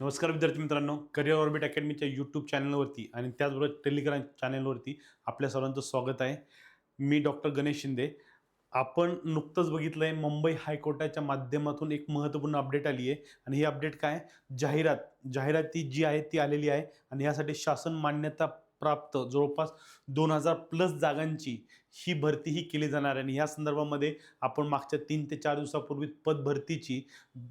नमस्कार विद्यार्थी मित्रांनो करिअर ऑर्बिट अकॅडमीच्या यूट्यूब चॅनलवरती आणि त्याचबरोबर टेलिग्राम चॅनलवरती आपल्या सर्वांचं स्वागत आहे. मी डॉक्टर गणेश शिंदे. आपण नुकतंच बघितलं आहे मुंबई हायकोर्टाच्या माध्यमातून एक महत्त्वपूर्ण अपडेट आली आहे आणि ही अपडेट काय? जाहिरात. जाहिराती जी आहे ती आलेली आहे आणि यासाठी शासन मान्यता प्राप्त जवळपास दोन हजार प्लस जागांची ही भरती ही केली जाणार आहे आणि या संदर्भामध्ये आपण मागच्या तीन ते चार दिवसापूर्वी पद भरतीची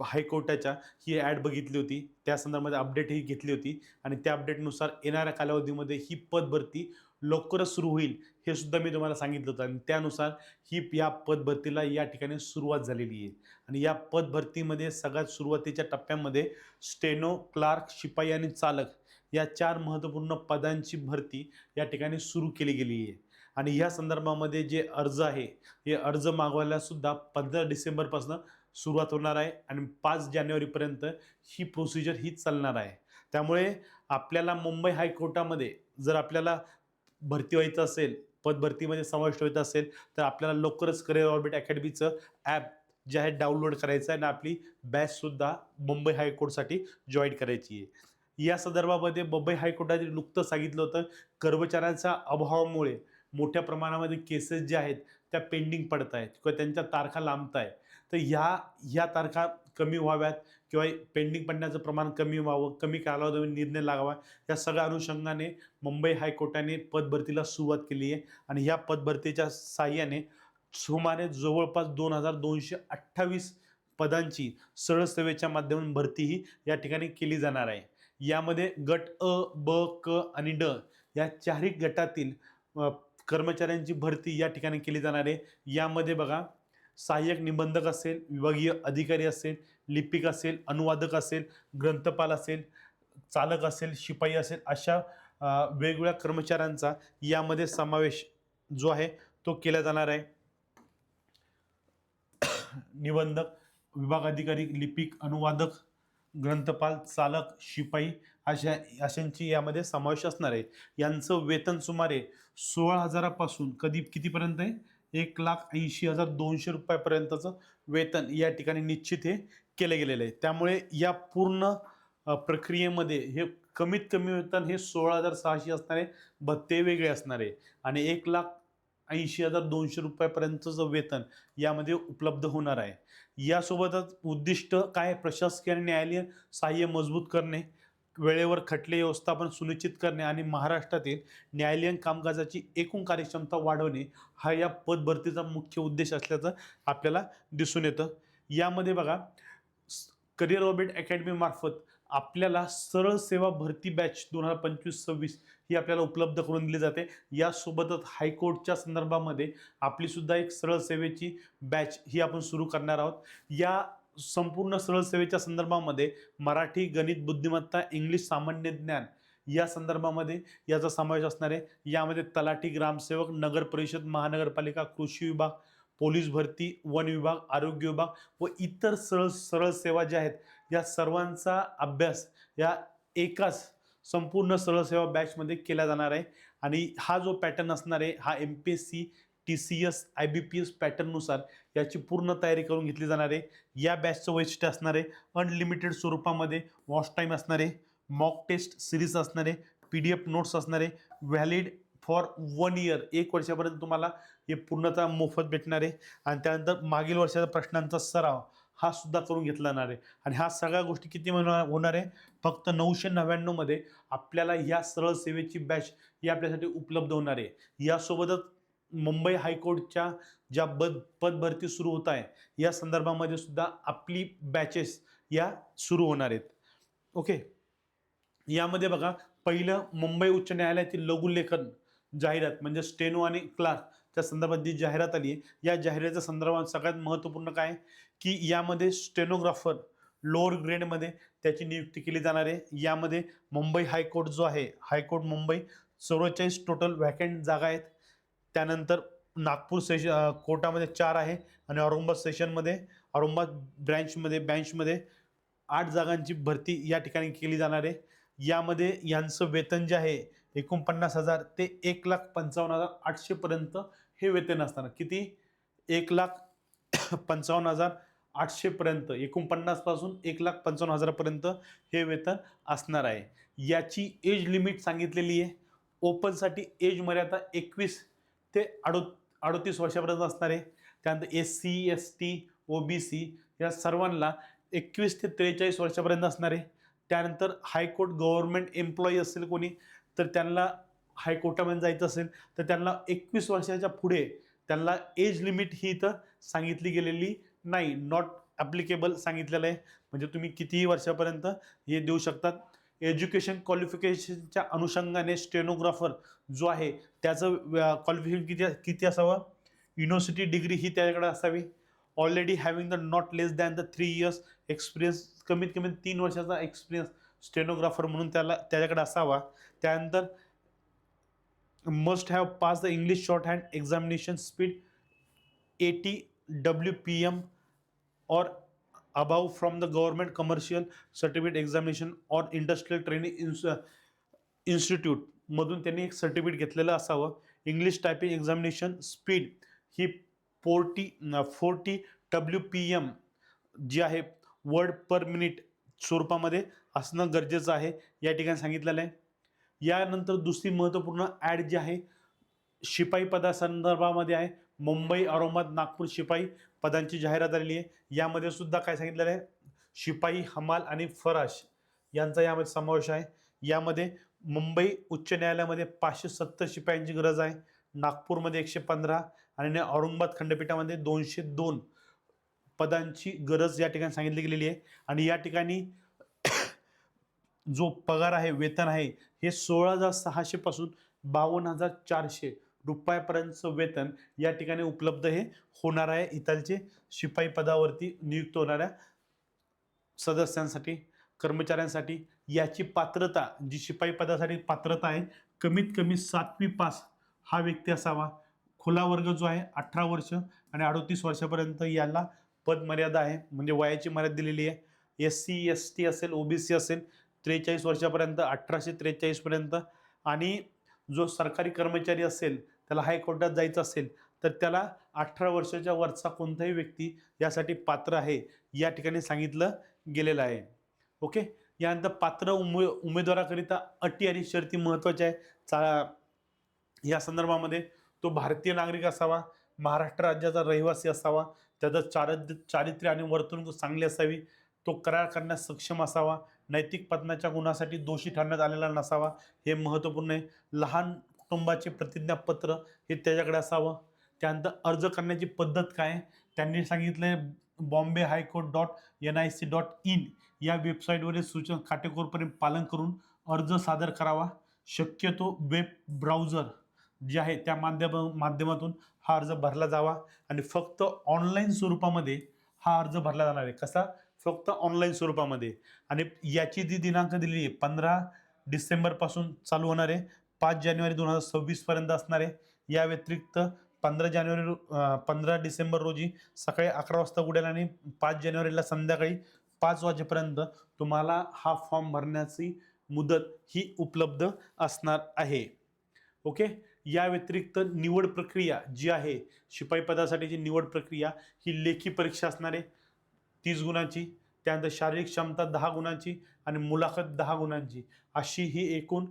हायकोर्टाच्या ही ॲड बघितली होती. त्या संदर्भामध्ये अपडेटही घेतली होती आणि त्या अपडेटनुसार येणाऱ्या कालावधीमध्ये ही पद भरती लवकरच सुरू होईल हे सुद्धा मी तुम्हाला सांगितलं होतं आणि त्यानुसार ही या पदभरतीला या ठिकाणी सुरुवात झालेली आहे. आणि या पदभरतीमध्ये सगळ्यात सुरुवातीच्या टप्प्यामध्ये स्टेनो क्लार्क शिपाई आणि चालक या चार महत्त्वपूर्ण पदांची भरती या ठिकाणी सुरू केली गेली आहे. आणि या संदर्भामध्ये जे अर्ज आहे हे अर्ज मागवायला सुद्धा पंधरा डिसेंबरपासून सुरुवात होणार आहे आणि पाच जानेवारीपर्यंत ही प्रोसिजर ही चालणार आहे. त्यामुळे आपल्याला मुंबई हायकोर्टामध्ये जर आपल्याला भरती व्हायचं असेल पद भरतीमध्ये समाविष्ट व्हायचं असेल तर आपल्याला लवकरच करिअर ऑर्बिट अकॅडमीचं ॲप जे आहे डाउनलोड करायचं आहे आणि आपली बॅचसुद्धा मुंबई हायकोर्टसाठी जॉईन करायची आहे. या संदर्भामध्ये मुंबई हायकोर्टाने नुकतं सांगितलं होतं कर्मचाऱ्यांच्या अभावामुळे मोठ्या प्रमाणामध्ये केसेस ज्या आहेत त्या पेंडिंग पडत आहेत किंवा त्यांच्या तारखा लांबत आहे तर ह्या ह्या तारखा कमी व्हाव्यात किंवा पेंडिंग पडण्याचं प्रमाण कमी व्हावं कमी कालावधी निर्णय लागावा या सगळ्या अनुषंगाने मुंबई हायकोर्टाने पदभरतीला सुरुवात केली आहे आणि ह्या पदभरतीच्या साह्याने सुमारे जवळपास दोन हजार दोनशे अठ्ठावीस पदांची सरळ सेवेच्या माध्यमातून भरती ही या ठिकाणी केली जाणार आहे. यामध्ये गट अ ब क आणि ड या चारही गटातील कर्मचाऱ्यांची भरती या ठिकाणी केली जाणार आहे. यामध्ये बघा सहाय्यक निबंधक असेल विभागीय अधिकारी असेल लिपिक असेल अनुवादक असेल ग्रंथपाल असेल चालक असेल शिपाई असेल अशा वेगवेगळ्या कर्मचाऱ्यांचा यामध्ये समावेश जो आहे तो केला जाणार आहे. निबंधक विभाग अधिकारी लिपिक अनुवादक ग्रंथपाल चालक शिपाई अशा अशांची यामध्ये समावेश असणार आहे. यांचं वेतन सुमारे सोळा हजारापासून कधी कितीपर्यंत आहे? एक लाख ऐंशी हजार दोनशे रुपयापर्यंतचं वेतन या ठिकाणी निश्चित हे केलं गेलेलं आहे. त्यामुळे या पूर्ण प्रक्रियेमध्ये हे कमीत कमी वेतन हे सोळा हजार सहाशे असणार आहे भत्ते वेगळे असणार आहे आणि एक लाख ऐंशी हजार दोनशे रुपयापर्यंतचं वेतन यामध्ये उपलब्ध होणार आहे. यासोबतच उद्दिष्ट काय प्रशासकीय आणि न्यायालयीन सहाय्य मजबूत करणे वेळेवर खटले व्यवस्थापन सुनिश्चित करणे आणि महाराष्ट्रातील न्यायालयीन कामकाजाची एकूण कार्यक्षमता वाढवणे हा या पदभरतीचा मुख्य उद्देश असल्याचं आपल्याला दिसून येतं. यामध्ये बघा करिअर ऑर्बिट अकॅडमीमार्फत आपल्याला सरळ सेवा भरती बॅच दोन हजार पंचवीस सव्वीस ही आपल्याला उपलब्ध करून दिली जाते. यासोबतच हायकोर्टच्या संदर्भामध्ये आपलीसुद्धा एक सरळ सेवेची बॅच ही आपण सुरू करणार आहोत. या संपूर्ण सरळ सेवेच्या संदर्भामध्ये मराठी गणित बुद्धिमत्ता इंग्लिश सामान्य ज्ञान या संदर्भामध्ये याचा समावेश असणार आहे. यामध्ये तलाठी ग्रामसेवक नगर परिषद महानगरपालिका कृषी विभाग पोलीस भरती वन विभाग आरोग्य विभाग व इतर सरळ सरळ सेवा ज्या आहेत या सर्वांचा अभ्यास या एकाच संपूर्ण सरळ सेवा बॅचमध्ये केला जाणार आहे. आणि हा जो पॅटर्न असणार आहे हा M P S C T C S I B P S पॅटर्ननुसार याची पूर्ण तयारी करून घेतली जाणार आहे. या बॅचचं वैशिष्ट्य असणार आहे अनलिमिटेड स्वरूपामध्ये वॉच टाईम असणार आहे मॉक टेस्ट सिरीज असणार आहे पी डी एफ नोट्स असणार आहे व्हॅलिड फॉर वन इयर एक वर्षापर्यंत तुम्हाला हे पूर्णतः मोफत भेटणार आहे. आणि त्यानंतर मागील वर्षाच्या प्रश्नांचा सराव. हा सुद्धा करून घेतला जाणार आहे. आणि ह्या सगळ्या गोष्टी किती होणार होणार आहे? फक्त नऊशे नव्याण्णवमध्ये आपल्याला ह्या सरळ सेवेची बॅच ही आपल्यासाठी उपलब्ध होणार आहे. यासोबतच मुंबई हायकोर्टच्या ज्या बद पदभरती सुरू होत आहे या संदर्भामध्ये सुद्धा आपली बॅचेस या सुरू होणार आहेत. ओके? यामध्ये बघा पहिलं मुंबई उच्च न्यायालयातील लघुलेखन जाहिरात म्हणजे स्टेनो आणि क्लार्क त्या संदर्भात जी जाहिरात आली आहे या जाहिरातीच्या संदर्भात सगळ्यात महत्त्वपूर्ण काय की यामध्ये स्टेनोग्राफर लोअर ग्रेडमध्ये त्याची नियुक्ती केली जाणार आहे. यामध्ये मुंबई हायकोर्ट जो आहे हायकोर्ट मुंबई चौवेचाळीस टोटल व्हॅकंट जागा आहेत. त्यानंतर नागपूर सेश कोर्टामध्ये चार आहे आणि औरंगाबाद सेशनमध्ये औरंगाबाद ब्रँचमध्ये बँचमध्ये आठ जागांची भरती या ठिकाणी केली जाणार आहे. यामध्ये यांचं वेतन जे आहे एकोणपन्नास हजार ते एक लाख पंचावन्न हजार आठशेपर्यंत हे वेतन असणार किती? एक लाख पंचावन्न हजार आठशेपर्यंत एकोणपन्नासपासून एक लाख पंचावन्न हजारापर्यंत हे वेतन असणार आहे. याची एज लिमिट सांगितलेली आहे. ओपनसाठी एज मर्यादा एकवीस ते अडो अडोतीस वर्षापर्यंत असणार आहे. त्यानंतर S C S T O B C या सर्वांना एकवीस ते त्रेचाळीस वर्षापर्यंत असणार आहे. त्यानंतर हायकोर्ट गव्हर्नमेंट एम्प्लॉई असेल कोणी तर त्यांना हायकोर्टामध्ये जायचं असेल तर त्यांना एकवीस वर्षाच्या पुढे त्यांना एज लिमिट ही इथं सांगितली गेलेली नाही. नॉट ॲप्लिकेबल सांगितलेलं आहे. म्हणजे तुम्ही कितीही वर्षापर्यंत हे देऊ शकतात. एज्युकेशन क्वालिफिकेशनच्या अनुषंगाने स्टेनोग्राफर जो आहे त्याचं क्वालिफिकेशन किती किती असावं? युनिव्हर्सिटी डिग्री ही त्याच्याकडे असावी. Already having the not less than the three years experience कमीत कमी तीन वर्षाचा एक्सपिरियन्स स्टेनोग्राफर म्हणून त्याला त्याच्याकडे असावा. त्यानंतर must have pass the English short hand examination speed at W P M or above from the government commercial certificate examination or industrial training इन्स इन्स्टिट्यूटमधून त्यांनी एक सर्टिफिकेट घेतलेलं असावं. इंग्लिश टायपिंग एक्झामिनेशन स्पीड ही forty forty W P M जी आहे word per minute स्वरूपामध्ये असणं गरजेचं आहे. या ठिकाणी सांगितलेलं आहे. यानंतर दुसरी महत्त्वपूर्ण ॲड जी आहे शिपाई पदासंदर्भामध्ये आहे. मुंबई औरंगाबाद नागपूर शिपाई पदांची जाहिरात आलेली आहे. यामध्ये सुद्धा काय सांगितलेलं आहे? शिपाई हमाल आणि फराश यांचा यामध्ये समावेश आहे. यामध्ये मुंबई उच्च न्यायालयामध्ये पाचशे सत्तर शिपायांची गरज आहे. नागपूरमध्ये एकशे पंधरा आणि औरंगाबाद खंडपीठामध्ये दोनशे दोन पदांची गरज या ठिकाणी सांगितली गेलेली आहे. आणि या ठिकाणी जो पगार आहे वेतन आहे हे सोळा हजार सहाशेपासून बावन्न हजार चारशे रुपयापर्यंतचं वेतन या ठिकाणी उपलब्ध हे होणार आहे. इथालचे शिपाई पदावरती नियुक्त होणाऱ्या सदस्यांसाठी कर्मचाऱ्यांसाठी याची पात्रता जी शिपाई पदासाठी पात्रता आहे कमीत कमी सातवी पास हा व्यक्ती असावा. खुला वर्ग जो आहे अठरा वर्ष आणि अडोतीस वर्षापर्यंत याला पदमर्यादा आहे म्हणजे वयाची मर्यादा दिलेली आहे. एस सी एस टी असेल ओ बी सी असेल त्रेचाळीस वर्षापर्यंत अठराशे त्रेचाळीसपर्यंत आणि जो सरकारी कर्मचारी असेल त्याला हायकोर्टात जायचं असेल तर त्याला अठरा वर्षाच्या वरचा कोणताही व्यक्ती यासाठी पात्र आहे या ठिकाणी सांगितलं गेलेलं आहे. ओके? यानंतर पात्र उमे उमेदवाराकरिता अटी आणि शर्ती महत्त्वाच्या आहे चा या संदर्भामध्ये तो भारतीय नागरिक असावा महाराष्ट्र राज्याचा रहिवासी असावा त्याचं चारित्र्य चारित्र्य आणि वर्तणूक चांगली असावी तो करार करण्यास सक्षम असावा नैतिक पतनाच्या गुणासाठी दोषी ठरण्यात आलेला नसावा हे महत्त्वपूर्ण आहे. लहान कुटुंबाचे प्रतिज्ञापत्र हे त्याच्याकडे असावं. त्यानंतर अर्ज करण्याची पद्धत काय त्यांनी सांगितलं आहे Bombay high court dot N I C dot in या वेबसाईटवरील सूचना काटेकोरपणे पालन करून अर्ज सादर करावा. शक्यतो वेब ब्राउझर जे आहे त्या माध्यम माध्यमातून हा अर्ज भरला जावा. आणि फक्त ऑनलाईन स्वरूपामध्ये हा अर्ज भरला जाणार आहे. कसा? फक्त ऑनलाईन स्वरूपामध्ये. आणि याची जी दिनांक दिलेली आहे पंधरा डिसेंबरपासून चालू होणार आहे. पाच जानेवारी दोन हजार सव्वीसपर्यंत असणार आहे. या व्यतिरिक्त पंधरा जानेवारी पंधरा डिसेंबर रोजी सकाळी अकरा वाजता उडेल आणि पाच जानेवारीला संध्याकाळी पाच वाजेपर्यंत तुम्हाला हा फॉर्म भरण्याची मुदत ही उपलब्ध असणार आहे. ओके? या व्यतिरिक्त निवड प्रक्रिया जी आहे शिपाई पदासाठीची निवड प्रक्रिया ही लेखी परीक्षा असणार आहे. तीस गुणांची. त्यानंतर शारीरिक क्षमता दहा गुणांची आणि मुलाखत दहा गुणांची. अशी ही एकूण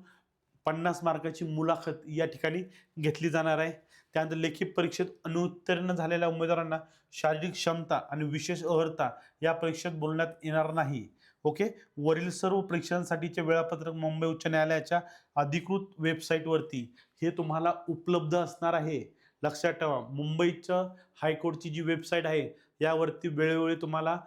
पन्नास मार्काची मुलाखत या ठिकाणी घेतली जाणार आहे. त्यानंतर लेखी परीक्षेत अनुत्तीर्ण झालेल्या उमेदवारांना शारीरिक क्षमता आणि विशेष अर्हता या परीक्षेत बोलण्यात येणार नाही. ओके? वरील सर्व परीक्षांसाठीचे वेळापत्रक मुंबई उच्च न्यायालयाच्या अधिकृत वेबसाईटवरती. हे तुम्हाला उपलब्ध असणार आहे. लक्षात ठेवा मुंबईचं हायकोर्टची जी वेबसाईट आहे यावरती वेळोवेळी तुम्हाला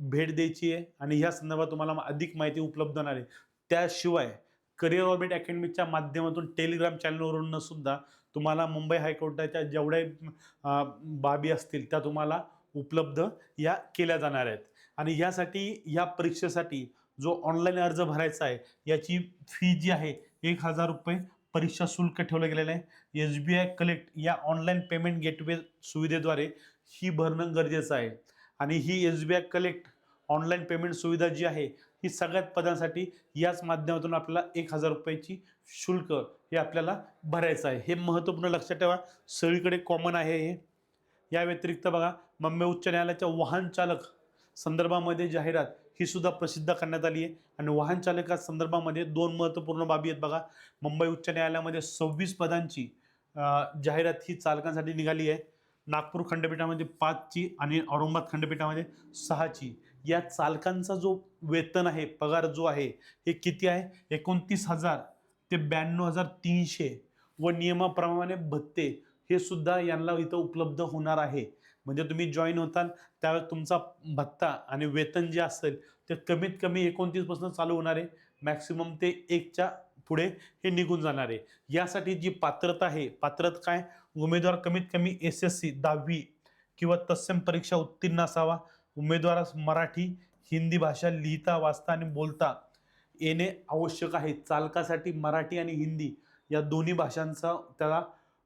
भेट द्यायची आहे आणि ह्या संदर्भात तुम्हाला अधिक माहिती उपलब्ध होणार आहे. त्याशिवाय करिअर ऑर्बिट अकॅडमीच्या माध्यमातून टेलिग्राम चॅनलवरून सुद्धा तुम्हाला मुंबई हायकोर्टाच्या जेवढ्या बाबी असतील त्या तुम्हाला उपलब्ध या केल्या जाणार आहेत. आणि यासाठी या परीक्षेसाठी जो ऑनलाईन अर्ज भरायचा आहे याची फी जी आहे एक हजार रुपये परीक्षा शुल्क ठेवलं गेलेलं आहे. एस बी आय कलेक्ट या ऑनलाईन पेमेंट गेटवे सुविधेद्वारे ही भरणं गरजेचं आहे. आणि ही S B I collect online payment सुविधा जी आहे ही सगळ्यात पदांसाठी याच माध्यमातून आपल्याला एक हजार रुपयाची शुल्क हे आपल्याला भरायचं आहे. हे महत्त्वपूर्ण लक्षात ठेवा. सगळीकडे कॉमन आहे हे. या व्यतिरिक्त बघा मुंबई उच्च न्यायालयाच्या वाहन चालक संदर्भामध्ये जाहिरात ही सुद्धा प्रसिद्ध करण्यात आली आहे. आणि वाहन चालका संदर्भामध्ये दोन महत्त्वपूर्ण बाबी आहेत बघा. मुंबई उच्च न्यायालयामध्ये सव्वीस पदांची जाहिरात ही चालकांसाठी निघाली आहे. नागपूर खंडपीठामध्ये पाचची आणि औरंगाबाद खंडपीठामध्ये सहाची. या चालकांचा जो वेतन आहे पगार जो आहे हे किती आहे? एकोणतीस हजार ते ब्याण्णव हजार तीनशे व नियमाप्रमाणे भत्ते हे सुद्धा यांना इथं उपलब्ध होणार आहे. म्हणजे तुम्ही जॉईन होताल त्यावेळेस तुमचा भत्ता आणि वेतन जे असेल ते कमीत कमी एकोणतीसपासून चालू होणार आहे. मॅक्सिमम ते एकच्या पुढे हे निघून जाणार आहे. यासाठी जी पात्रता आहे पात्रत काय? उमेदवार कमीत कमी एस एस सी दहावी किंवा तत्सम परीक्षा उत्तीर्ण असावा. उमेदवारास मराठी हिंदी भाषा लिहिता वाचता आणि बोलता येणे आवश्यक आहे. चालकासाठी मराठी आणि हिंदी या दोन्ही भाषांचा त्याला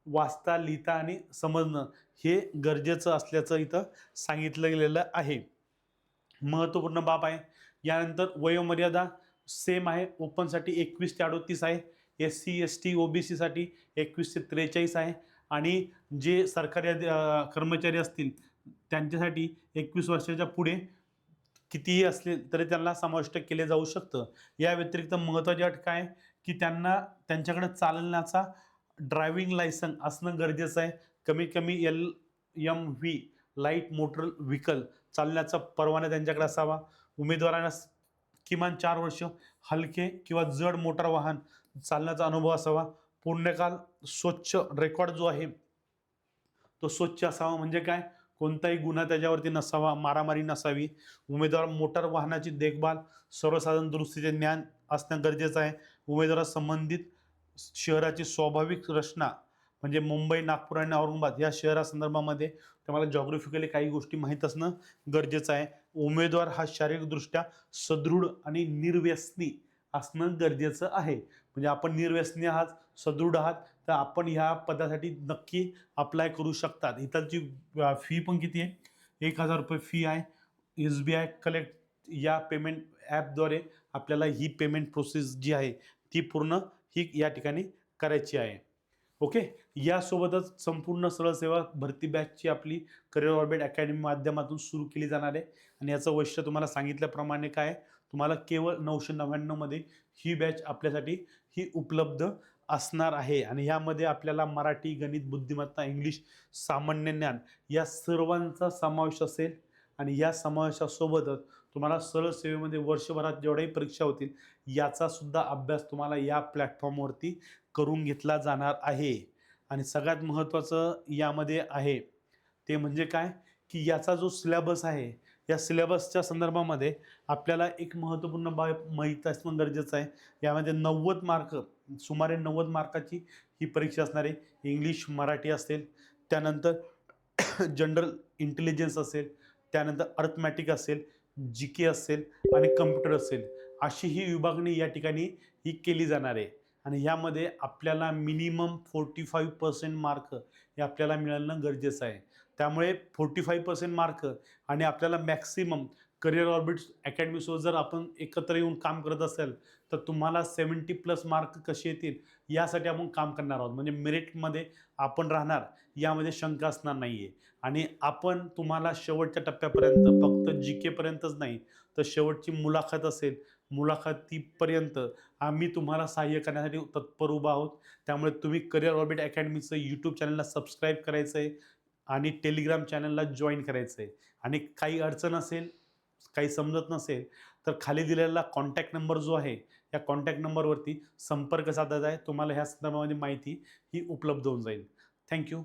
वाचता लिहिता आणि समजणं हे गरजेचं असल्याचं इथं सांगितलं गेलेलं आहे. महत्त्वपूर्ण बाब आहे. यानंतर वयोमर्यादा सेम आहे. ओपनसाठी एकवीस ते अडोतीस आहे. S C S T O B सीसाठी एकवीस ते त्रेचाळीस आहे. आणि जे सरकारी कर्मचारी असतील त्यांच्यासाठी एकवीस वर्षाच्या पुढे कितीही असले तरी त्यांना समाविष्ट केले जाऊ शकतं. या व्यतिरिक्त महत्त्वाची अट काय? की त्यांना त्यांच्याकडे चालण्याचा ड्रायव्हिंग लायसन असणं गरजेचं आहे. कमीत कमी L M V light motor vehicle चालण्याचा परवाना त्यांच्याकडे असावा. उमेदवारांना किमान चार वर्ष हलके किंवा जड मोटार वाहन चालण्याचा अनुभव असावा. पूर्णकाल स्वच्छ रेकॉर्ड जो आहे तो स्वच्छ असावा म्हणजे काय? कोणताही गुन्हा त्याच्यावरती नसावा मारामारी नसावी. उमेदवार मोटार वाहनाची देखभाल सर्वसाधारण दुरुस्तीचे ज्ञान असणं गरजेचं आहे. उमेदवारास संबंधित शहराची स्वाभाविक रचना म्हणजे मुंबई नागपूर आणि औरंगाबाद या शहरासंदर्भामध्ये तुम्हाला जॉग्रफिकली काही गोष्टी माहीत असणं गरजेचं आहे. उमेदवार हा शारीरिकदृष्ट्या सदृढ आणि निर्व्यसनी असणं गरजेचं आहे. म्हणजे आपण निर्व्यसनी आहात सदृढ आहात तर आपण ह्या पदासाठी नक्की अप्लाय करू शकतात. इथलची फी पण किती आहे? एक हजार रुपये फी आहे. एस बी आय कलेक्ट या पेमेंट ॲपद्वारे आपल्याला ही पेमेंट प्रोसेस जी आहे ती पूर्ण ही या ठिकाणी करायची आहे. ओके यासोबतच संपूर्ण सरळ सेवा भरती बॅचची आपली करिअर ऑर्बिट अकॅडमी माध्यमातून सुरू केली जाणार आहे. आणि याचं वैश्य तुम्हाला सांगितल्याप्रमाणे काय तुम्हाला केवळ नऊशे नव्याण्णवमध्ये ही बॅच आपल्यासाठी ही उपलब्ध असणार आहे. आणि यामध्ये आपल्याला मराठी गणित बुद्धिमत्ता इंग्लिश सामान्य ज्ञान या सर्वांचा समावेश असेल. आणि या समावेशासोबतच तुम्हाला सरळ सेवेमध्ये वर्षभरात जेवढ्याही परीक्षा होतील याचासुद्धा अभ्यास तुम्हाला या प्लॅटफॉर्मवरती करून घेतला जाणार आहे. आणि सगळ्यात महत्त्वाचं यामध्ये आहे ते म्हणजे काय? की याचा जो सिलेबस आहे या सिलेबसच्या संदर्भामध्ये आपल्याला एक महत्त्वपूर्ण बाब माहीत असणं गरजेचं आहे. यामध्ये नव्वद मार्क सुमारे नव्वद मार्काची ही परीक्षा असणार आहे. इंग्लिश मराठी असेल त्यानंतर जनरल इंटेलिजन्स असेल त्यानंतर अर्थमॅटिक असेल जी के असेल आणि कम्प्युटर असेल अशी ही विभागणी या ठिकाणी ही केली जाणार आहे. आणि ह्यामध्ये आपल्याला minimum forty five percent mark हे आपल्याला मिळणं गरजेचं आहे. त्यामुळे फोर्टी फाईव्ह पर्सेंट मार्क आणि आपल्याला मॅक्सिमम करिअर ऑर्बिट्स अकॅडमीसोबत जर आपण एकत्र येऊन काम करत असेल तर तुम्हाला सेवन्टी प्लस मार्क कसे येतील यासाठी आपण काम करणार आहोत. म्हणजे मेरिटमध्ये आपण राहणार यामध्ये शंका असणार नाही आहे आणि आपण तुम्हाला शेवटच्या टप्प्यापर्यंत फक्त जी केपर्यंतच नाही तर शेवटची मुलाखत असेल मुलाखतीपर्यंत आम्ही तुम्हाला सहाय्य करण्यासाठी तत्पर उभा आहोत. त्यामुळे तुम्ही करिअर ऑर्बिट अकॅडमीचं यूट्यूब चॅनलला सबस्क्राईब करायचं आहे आणि टेलिग्राम चॅनलला जॉईन करायचं आहे आणि काही अडचण असेल काही समजत नसेल तर खाली दिलेला कॉन्टॅक्ट नंबर जो आहे या कॉन्टॅक्ट नंबरवरती संपर्क साधायचा आहे. तुम्हाला ह्या संदर्भामध्ये माहिती ही उपलब्ध होऊन जाईल. थँक्यू